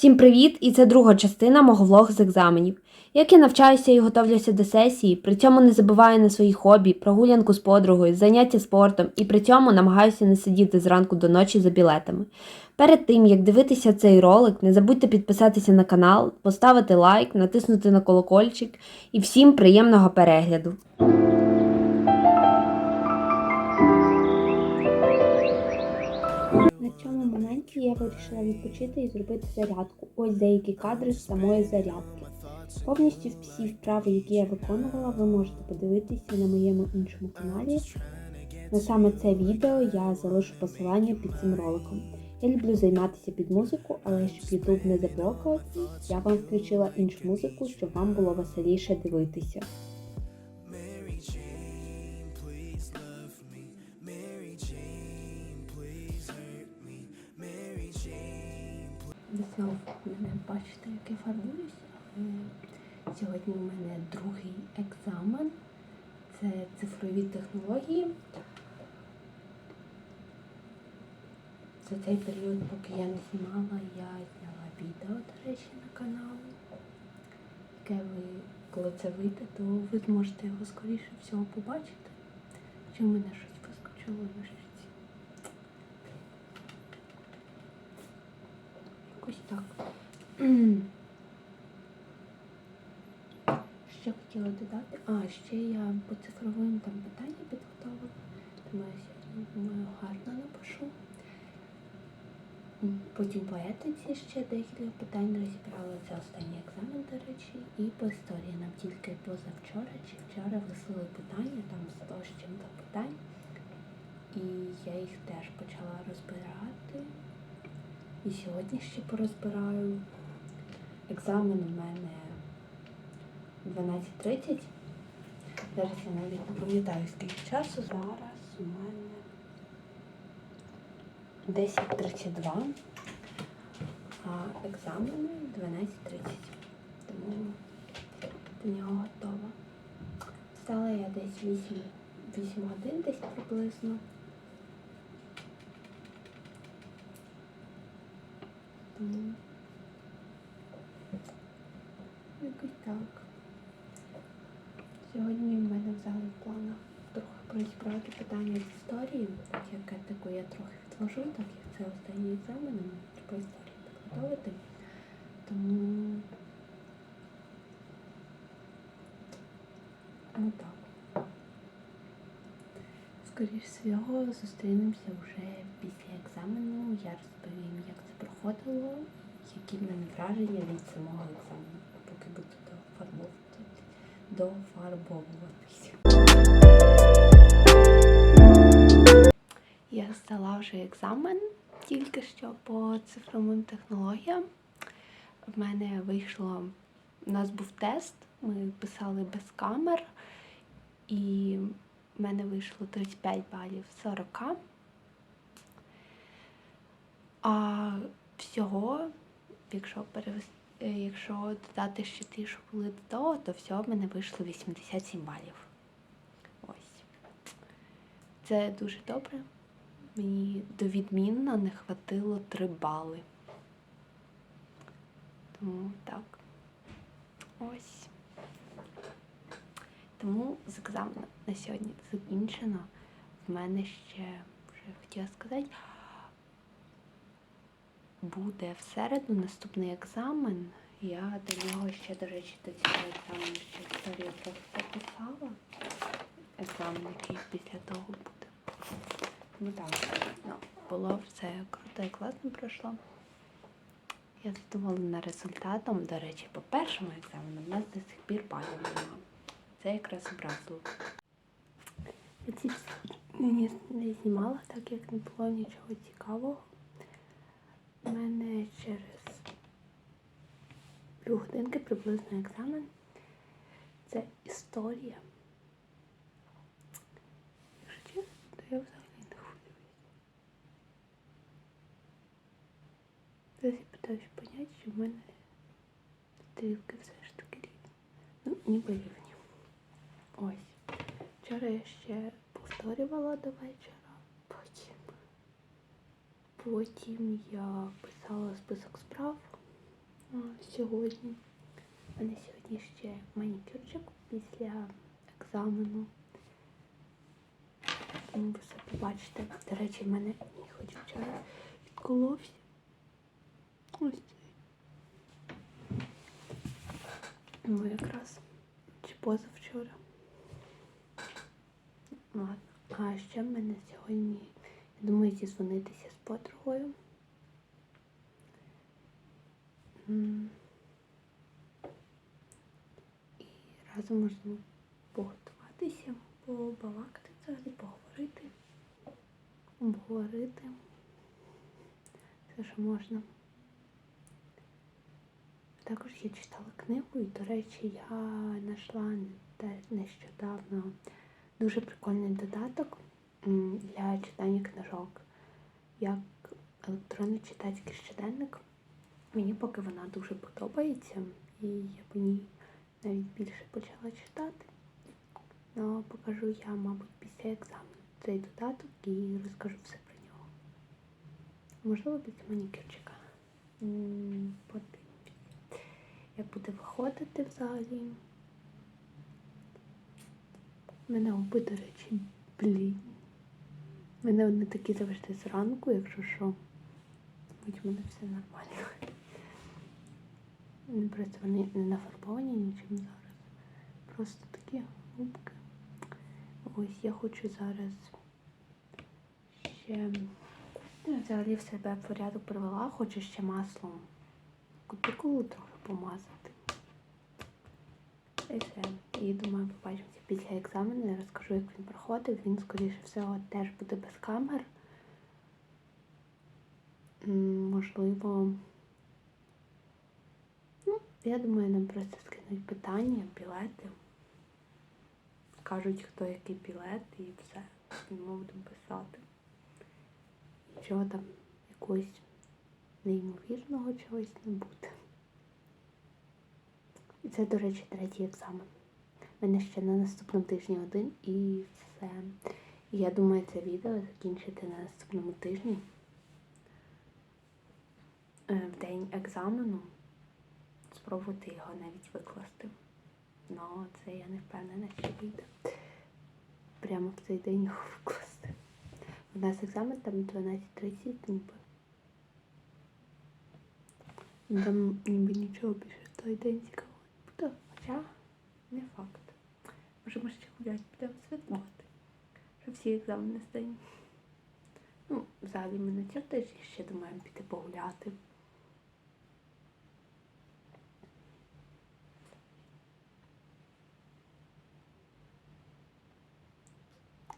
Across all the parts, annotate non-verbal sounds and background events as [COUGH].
Всім привіт! І це друга частина мого влогу з екзаменів. Як я навчаюся і готовлюся до сесії, при цьому не забуваю на свої хобі, прогулянку з подругою, заняття спортом і при цьому намагаюся не сидіти зранку до ночі за білетами. Перед тим як дивитися цей ролик, не забудьте підписатися на канал, поставити лайк, натиснути на колокольчик і всім приємного перегляду. Цьому я вирішила відпочити і зробити зарядку. Ось деякі кадри з самої зарядки. Повністю всі вправи, які я виконувала, ви можете подивитися на моєму іншому каналі. На саме це відео я залишу посилання під цим роликом. Я люблю займатися під музику, але щоб YouTube не заблокував, я вам включила іншу музику, щоб вам було веселіше дивитися. Ви знову мене бачите, як я фарбуюсь, сьогодні у мене другий екзамен. Це цифрові технології. За цей період, поки я не знімала, я зняла відео, до речі, на канал. Яке ви, коли це вийде, то ви зможете його скоріше всього побачити. Чи в мене щось вискочило на щось. Якось так. [CLEARS THROAT] Що хотіла додати? А, ще я по цифровим там питання підготовила. Тому я думаю, гарно напишу. Потім по етиці ще декілька питань розібрала. Це останній екзамен, до речі, і по історії нам тільки позавчора чи вчора висили питання, там 100 з чим-то питань. І я їх теж почала розбирати. І сьогодні ще порозбираю. Екзамен у мене 12.30. Зараз я навіть не пам'ятаю, скільки часу. Зараз у мене 10.32, а екзамен 12.30. Тому до нього готова. Встала я десь 8, 8 годин десь приблизно. Тому якось так. Сьогодні в мене взагалі в планах трохи розібрати питання з історії, так як етику я трохи відложу, так як це останній екзамен, треба історію підготовити. Тому ну так. Скоріше всього, зустрінемося вже після екзамену. Я розповім, як це проходило, які в мене враження від самого екзамену, поки буду дофарбовувати, дофарбовуватися. Я здала вже екзамен тільки що по цифровим технологіям. В мене вийшло, у нас був тест, ми писали без камер, і в мене вийшло 35 балів 40. А всього, якщо перевести, якщо додати ще ті, що були до того, то всього в мене вийшло 87 балів. Ось. Це дуже добре. Мені до відмінно не хватило 3 бали. Тому так. Ось. Тому з екзаменом на сьогодні закінчено. В мене ще, я хотіла сказати, буде в середу наступний екзамен. Я до нього ще, до речі, до цього екзамену ще історію трохи записала. Екзамен, який після того буде. Ну так, ну, було все круто і класно пройшло. Я задоволена результатом. До речі, по першому екзамену в нас до сих пір балів немає. Це якраз образило. Я не знімала, так як не було нічого цікавого. У мене через півгодинки приблизно екзамен. Це історія. Якщо чесно, то я взагалі не хвилююсь. Зараз я питаюсь поняти, що в мене стрілки все ж таки рівні. Ну, ніби рівні. Ось. Вчора я ще повторювала до вечора, потім. Я писала список справ А, Сьогодні. У мене сьогодні ще манікюрчик після екзамену. Тому ви все побачите. До речі, в мене хоч вчора відколовся. Ось цей. Ну, якраз чи позавчора. Ладно. А ще в мене сьогодні, я думаю, зізвонитися з подругою. І разом можна поготуватися, побалакати взагалі, поговорити, обговорити. Все, що можна. Також я читала книгу і, до речі, я знайшла нещодавно дуже прикольний додаток для читання книжок, як електронний читацький щоденник. Мені поки вона дуже подобається, і я по ній навіть більше почала читати. Ну, покажу я, мабуть, після екзамену цей додаток і розкажу все про нього. Можливо, після манікюрчика. Подивимось, як буде виходити взагалі. Мене губи, речі, блін. Мене вони такі завжди зранку, якщо що. Будь в мене все нормально. Просто вони не нафарбовані нічим зараз. Просто такі губки. Ось я хочу зараз ще взагалі в себе в порядок привела, хочу ще маслом кутикулу трохи помазати. І все. І думаю, побачимося після екзамену. Я розкажу, як він проходив. Він, скоріше всього, теж буде без камер. Можливо. Ну, я думаю, нам просто скинуть питання, білети. Скажуть, хто який білет і все. Ми будемо писати. Нічого там якогось неймовірного чогось не буде. І це, до речі, третій екзамен. Мене ще на наступному тижні один і все. Я думаю, це відео закінчити на наступному тижні. Е, В день екзамену. Спробувати його навіть викласти. Ну, це я не впевнена, чи вийде. Прямо в цей день його викласти. У нас екзамен там 12.30 ніби. Там ніби нічого більше в той день буде. Хоча не факт. Може, ми ще гуляти підемо святкувати. Що всі екзамени здання. Ну, взагалі ми на тижні ще думаємо піти погуляти.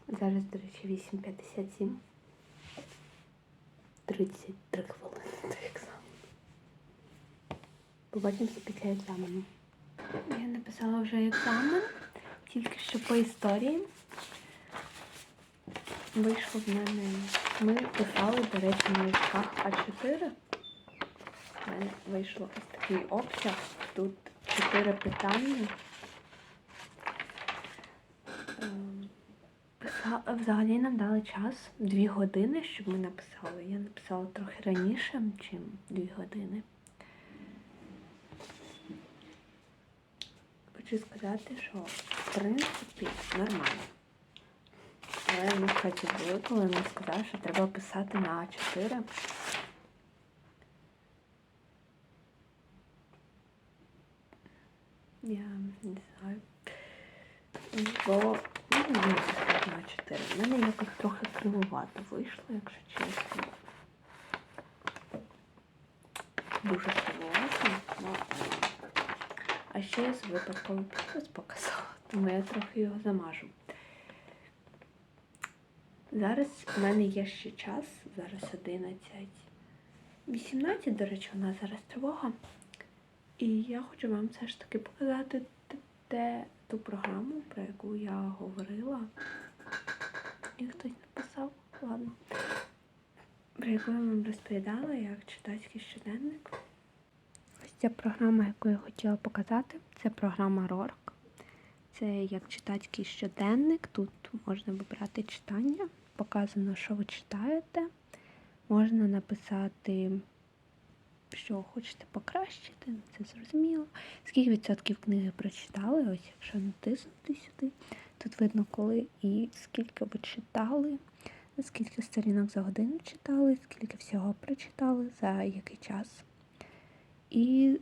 Зараз, до речі, 8.57. 33 хвилини до екзамену. Побачимося після екзамену. Я написала вже екзамен, тільки що по історії. Вийшло в мене. Ми писали, до речі, на листках А4. У мене вийшло ось такий обсяг. Тут чотири питання. Ем, Взагалі нам дали час дві години, щоб ми написали. Я написала трохи раніше, ніж дві години. Хочу сказати, що в принципі нормально. Але в хаті були, коли нам сказали, що треба писати на А4. Я не знаю. Бо ну, не писати на А4. У мене якось трохи кривовато вийшло, якщо чесно. Дуже кривовато. Ну, а ще я з випадковий підпис показала, тому я трохи його замажу. Зараз у мене є ще час, зараз 11. 18, до речі, у нас зараз тривога. І я хочу вам все ж таки показати те, ту програму, про яку я говорила. І хтось написав, ладно. Про яку я вам розповідала, як читацький щоденник. Ця програма, яку я хотіла показати, це програма RORK. Це як читацький щоденник. Тут можна вибрати читання, показано, що ви читаєте. Можна написати що хочете покращити, це зрозуміло. Скільки відсотків книги прочитали, ось якщо натиснути сюди, тут видно, коли і скільки ви читали, скільки сторінок за годину читали, скільки всього прочитали, за який час. І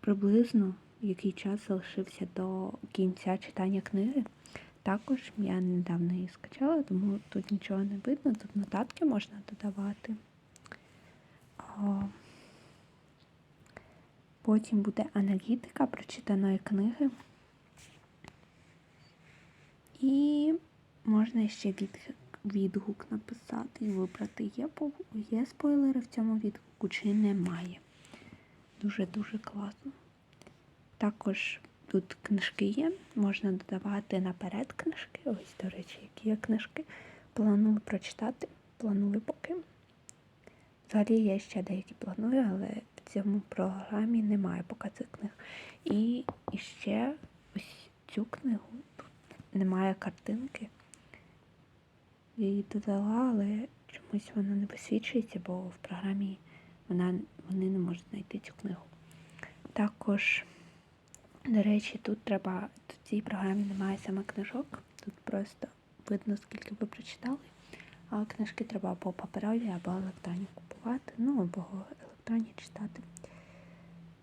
приблизно який час залишився до кінця читання книги. Також я недавно її скачала, тому тут нічого не видно, тут нотатки можна додавати. Потім буде аналітика прочитаної книги. І можна ще відгук, написати і вибрати, є спойлери в цьому відгуку чи немає. Дуже-дуже класно. Також тут книжки є, можна додавати наперед книжки. Ось, до речі, які є книжки. Планую прочитати, планую поки. Взагалі я ще деякі планую, але в цьому програмі немає поки цих книг. І, ще ось цю книгу тут немає картинки. Її додала, але чомусь вона не висвічується, бо в програмі вона, вони не можуть знайти цю книгу. Також, до речі, тут треба, в цій програмі немає саме книжок, тут просто видно, скільки ви прочитали. А книжки треба або паперові, або електронні купувати, ну або електронні читати.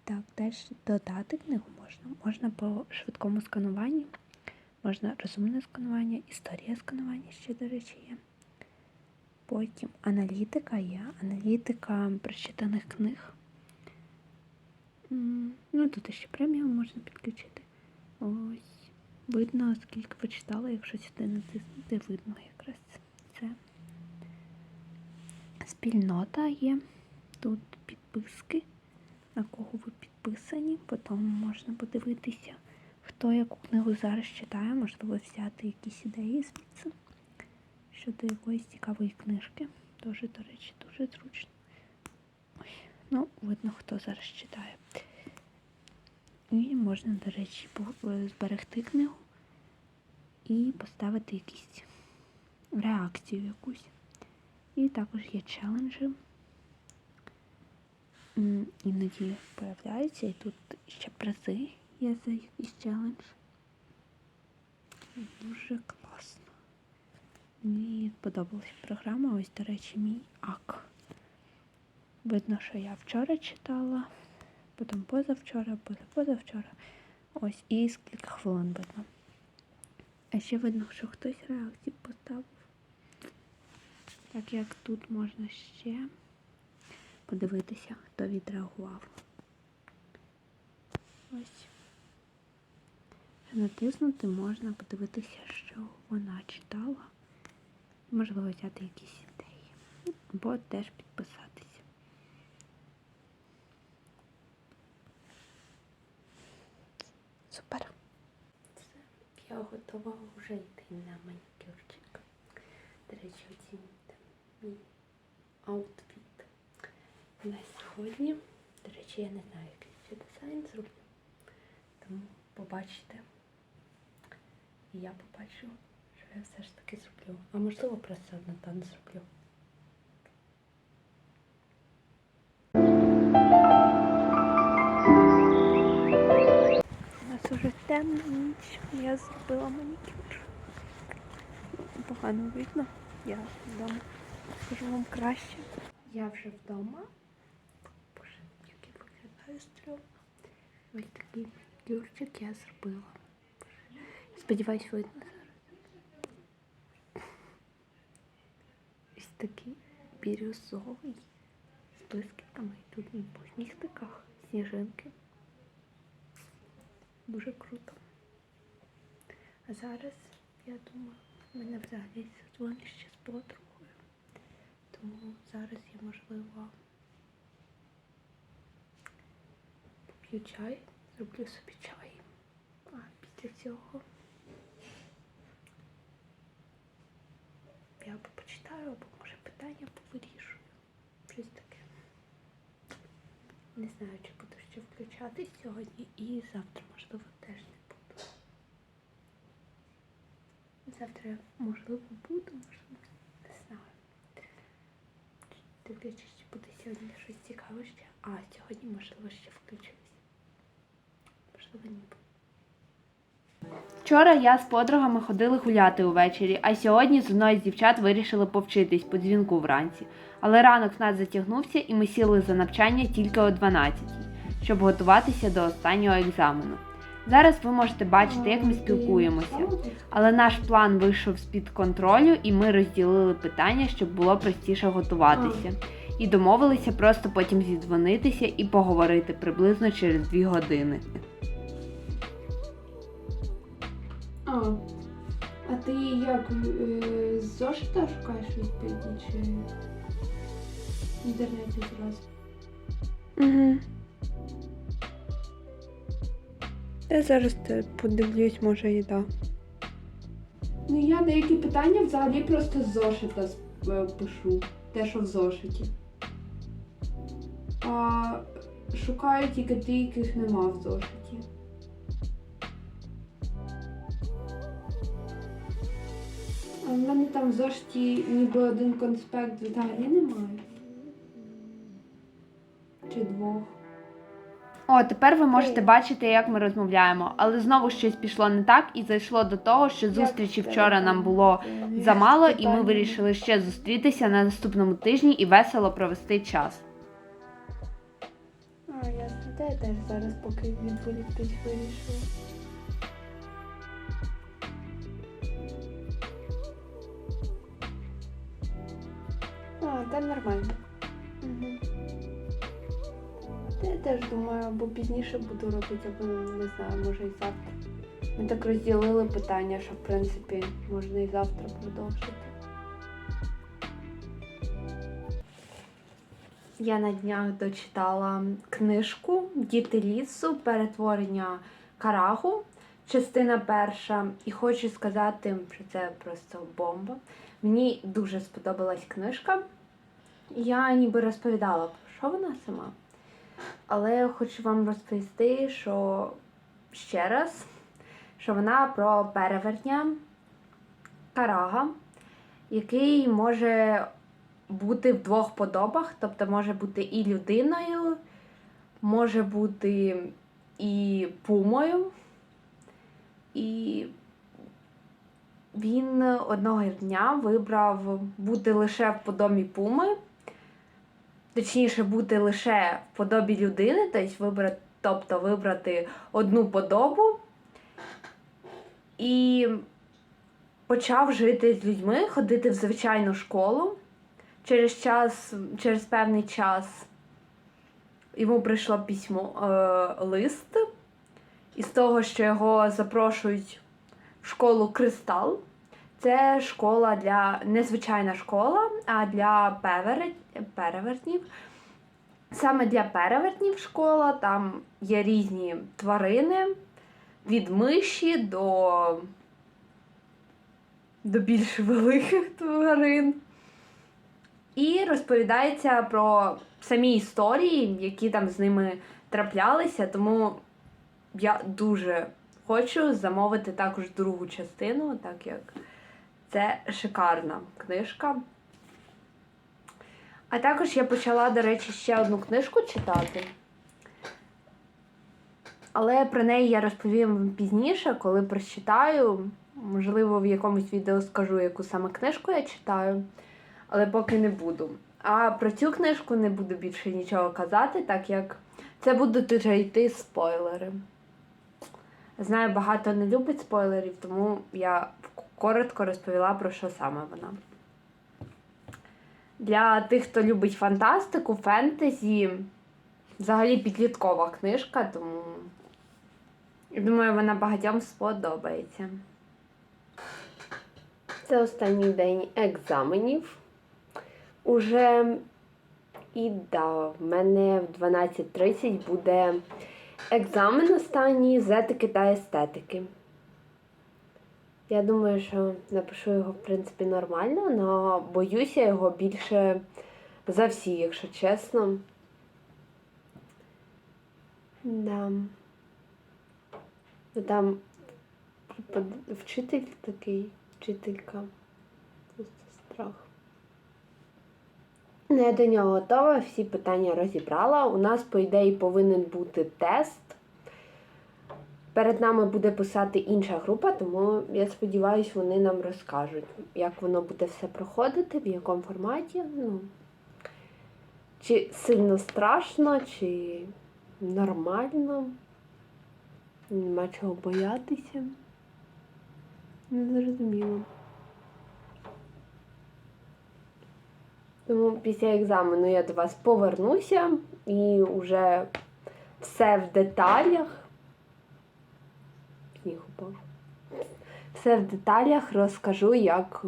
Так, теж додати книгу можна. Можна по швидкому скануванні, можна розумне сканування, історія сканування ще, до речі, є. Потім аналітика є, аналітика прочитаних книг. Ну, тут ще преміум можна підключити. Ось. Видно, скільки ви читали, якщо сюди натиснути, видно якраз це. Спільнота є. Тут підписки, на кого ви підписані. Потім можна подивитися, хто яку книгу зараз читає, можливо, взяти якісь ідеї звідси щодо якоїсь цікавої книжки. Дуже, до речі, дуже зручно. Ой, ну, видно, хто зараз читає. І можна, до речі, е, зберегти книгу і поставити якісь реакцію якусь. І також є челенджі. Іноді появляються, і тут ще призи є за якийсь челендж. Дуже класно. Мені подобалась програма. Ось, до речі, мій ак. Видно, що я вчора читала, потім позавчора, позапозавчора. Ось, і скільки хвилин видно. А ще видно, що хтось реакцію поставив. Так як тут можна ще подивитися, хто відреагував. Ось. Натиснути можна подивитися, що вона читала. Можливо, взяти якісь ідеї. Або теж підписатися. Супер. Все, я готова вже йти на манікюрчик. До речі, оцінюйте мій аутфіт на сьогодні. До речі, я не знаю, який ще дизайн зроблю. Тому побачите. І я побачу, я все ж таки зроблю. А можливо, просто однотонно зроблю. У нас уже темна ніч. Я зробила манікюр. Погано видно. Я вдома. Скажу вам краще. Я вже вдома. Боже, як я виглядаю стрьомно. Ось такий манікюрчик я зробила. Сподіваюсь, видно зараз. Ось такий бірюзовий з блискітками. Тут по нігтиках сніжинки. Дуже круто. А зараз, я думаю, в мене взагалі дзвонить ще з подругою. Тому зараз я, можливо, поп'ю чай, зроблю собі чай. А після цього я почитаю, або питання повирішую. Щось таке. Не знаю, чи буду ще включатись сьогодні і завтра, можливо, теж не буду. Завтра, можливо, буду, можливо, не знаю. Дивлячись, буде сьогодні щось цікаве ще. А, сьогодні, можливо, ще включусь. Можливо, ніби. Вчора я з подругами ходили гуляти увечері, а сьогодні з одною з дівчат вирішили повчитись по дзвінку вранці. Але ранок в нас затягнувся і ми сіли за навчання тільки о 12, щоб готуватися до останнього екзамену. Зараз ви можете бачити, як ми спілкуємося. Але наш план вийшов з-під контролю, і ми розділили питання, щоб було простіше готуватися. І домовилися просто потім зідзвонитися і поговорити приблизно через дві години. А, а ти як е, з зошита шукаєш відповіді чи в інтернеті зразу? Угу. Я зараз подивлюсь, може і так. Ну я деякі питання взагалі просто з зошита е, пишу. Те, що в зошиті. А шукаю тільки ті, яких нема в зошиті. В мене там в зошиті ніби один конспект взагалі немає. Чи двох. О, тепер ви можете бачити, як ми розмовляємо, але знову щось пішло не так і зайшло до того, що зустрічі вчора нам було замало, і ми вирішили ще зустрітися на наступному тижні і весело провести час. А, ясно. Та я теж зараз, поки відволіктись, вирішила. А, та нормально. Угу. Я теж думаю, або пізніше буду робити, або не знаю, може і завтра. Ми так розділили питання, що в принципі можна і завтра продовжити. Я на днях дочитала книжку Діти лісу, перетворення Карагу, частина перша. І хочу сказати, що це просто бомба. Мені дуже сподобалась книжка. Я ніби розповідала, про що вона сама. Але хочу вам розповісти, що ще раз, що вона про перевертня Карага, який може бути в двох подобах, тобто може бути і людиною, може бути і пумою. І він одного дня вибрав бути лише в подобі пуми, точніше, бути лише в подобі людини, тобто вибрати, тобто вибрати одну подобу і почав жити з людьми, ходити в звичайну школу. Через час, через певний час йому прийшло письмо, е, лист із того, що його запрошують в школу Кристал. Це школа для незвичайна школа, а для перевертнів. Саме для перевертнів школа, там є різні тварини від миші до, до більш великих тварин. І розповідається про самі історії, які там з ними траплялися. Тому я дуже хочу замовити також другу частину, так як це шикарна книжка. А також я почала, до речі, ще одну книжку читати. Але про неї я розповім пізніше, коли прочитаю. Можливо, в якомусь відео скажу, яку саме книжку я читаю, але поки не буду. А про цю книжку не буду більше нічого казати, так як це будуть вже йти спойлери. Знаю, багато не любить спойлерів, тому я коротко розповіла про що саме вона. Для тих, хто любить фантастику, фентезі, взагалі підліткова книжка, тому думаю, вона багатьом сподобається. Це останній день екзаменів. Уже і да, в мене в 12.30 буде екзамен останній з етики та естетики. Я думаю, що напишу його, в принципі, нормально, але боюся його більше за всі, якщо чесно. Да. Ну, Там вчитель такий, вчителька. Просто страх. Ну, до нього готова, всі питання розібрала. У нас, по ідеї, повинен бути тест. Перед нами буде писати інша група, тому я сподіваюся, вони нам розкажуть, як воно буде все проходити, в якому форматі. Ну, чи сильно страшно, чи нормально. Нема чого боятися. Не Тому після екзамену я до вас повернуся і вже все в деталях. Сніг упав. Все в деталях розкажу, як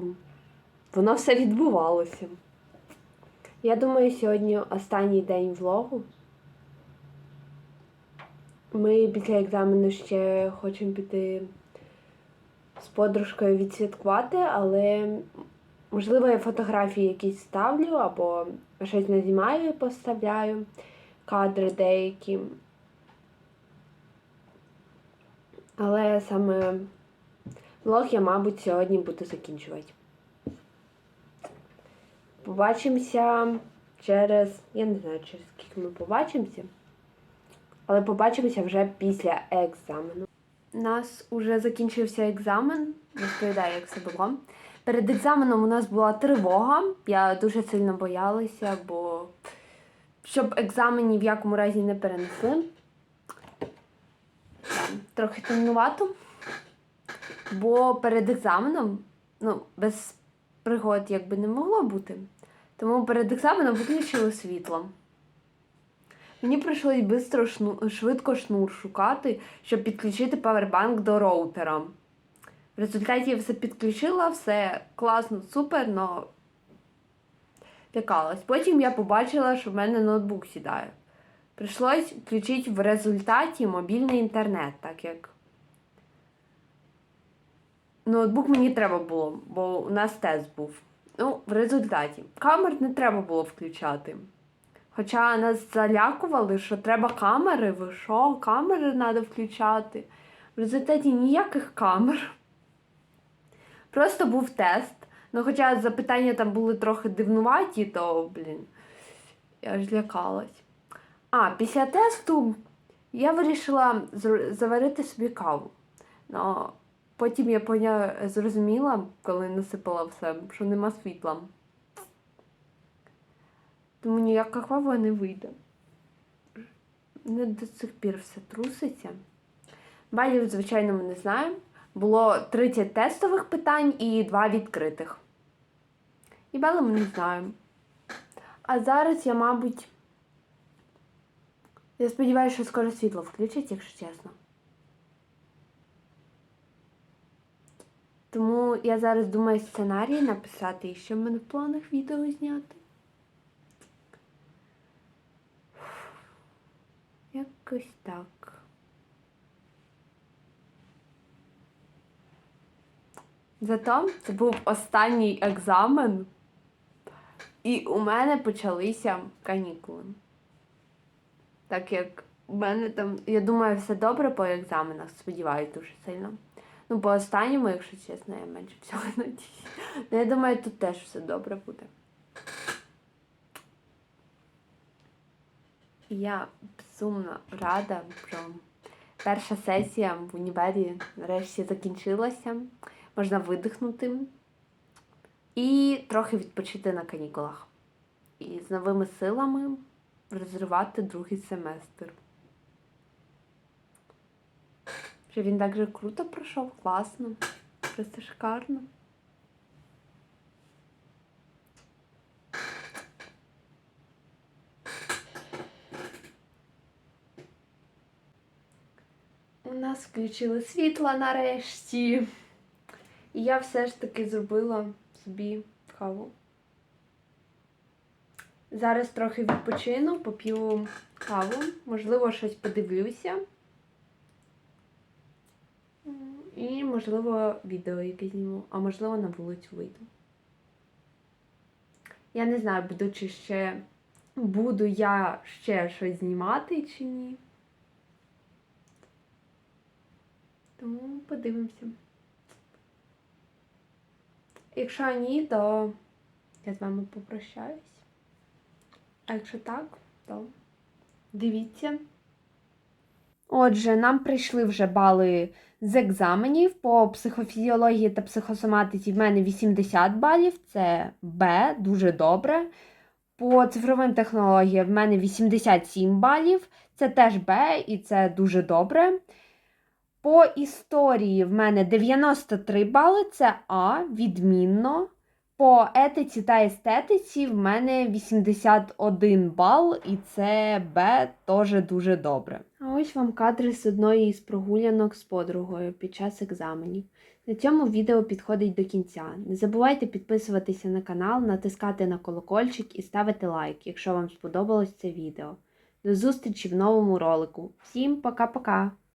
воно все відбувалося. Я думаю, сьогодні останній день влогу. Ми після екзамену ще хочемо піти з подружкою відсвяткувати, але можливо я фотографії якісь ставлю або щось не знімаю і поставляю кадри деякі. Але саме влог я, мабуть, сьогодні буду закінчувати. Побачимося через. Я не знаю, через скільки ми побачимося. Але побачимося вже після екзамену. У нас вже закінчився екзамен. Розповідаю, як все було. Перед екзаменом у нас була тривога. Я дуже сильно боялася, бо щоб екзамен в якому разі не перенесли. Трохи темнувато. Бо перед екзаменом, ну, без пригод якби не могло бути. Тому перед екзаменом виключили світло. Мені прийшлось швидко шнур шукати, щоб підключити павербанк до роутера. В результаті я все підключила, все класно, супер, но лякалась. Потім я побачила, що в мене ноутбук сідає. Прийшлось включити в результаті мобільний інтернет, так як ноутбук мені треба було, бо у нас тест був. Ну, в результаті. Камер не треба було включати. Хоча нас залякували, що треба камери, ви що, камери треба включати. В результаті ніяких камер. Просто був тест. Ну, хоча запитання там були трохи дивнуваті, то, блін, я ж лякалась. А, після тесту я вирішила заварити собі каву. Ну, потім я поня... зрозуміла, коли насипала все, що нема світла. Тому ніяка кава не вийде. Не до цих пір все труситься. Балів, звичайно, ми не знаємо. Було 30 тестових питань і 2 відкритих. І бали ми не знаємо. А зараз я, мабуть. Я сподіваюся, що скоро світло включать, якщо чесно. Тому я зараз думаю сценарій написати і що в мене в планах відео зняти. Якось так. Зато це був останній екзамен, і у мене почалися канікули. Так як у мене там, я думаю, все добре по екзаменах, сподіваюся дуже сильно. Ну, по останньому, якщо чесно, я менше всього [LAUGHS] надіюся. Ну, я думаю, тут теж все добре буде. Я безумно рада, що перша сесія в універі нарешті закінчилася. Можна видихнути і трохи відпочити на канікулах. І з новими силами розривати другий семестр. Що він так же круто пройшов, класно, просто шикарно. У нас включили світло нарешті. Я все ж таки зробила собі каву. Зараз трохи відпочину, поп'ю каву, можливо, щось подивлюся. І, можливо, відео яке зніму, а можливо, на вулицю вийду. Я не знаю, буду чи ще буду я ще щось знімати чи ні. Тому подивимося. Якщо ні, то я з вами попрощаюсь. А якщо так, то дивіться. Отже, нам прийшли вже бали з екзаменів. По психофізіології та психосоматиці в мене 80 балів, це Б, дуже добре. По цифровим технологіям в мене 87 балів, це теж Б і це дуже добре. По історії в мене 93 бали, це А, відмінно. По етиці та естетиці в мене 81 бал, і це Б теж дуже добре. А ось вам кадри з одної із прогулянок з подругою під час екзаменів. На цьому відео підходить до кінця. Не забувайте підписуватися на канал, натискати на колокольчик і ставити лайк, якщо вам сподобалось це відео. До зустрічі в новому ролику. Всім пока-пока!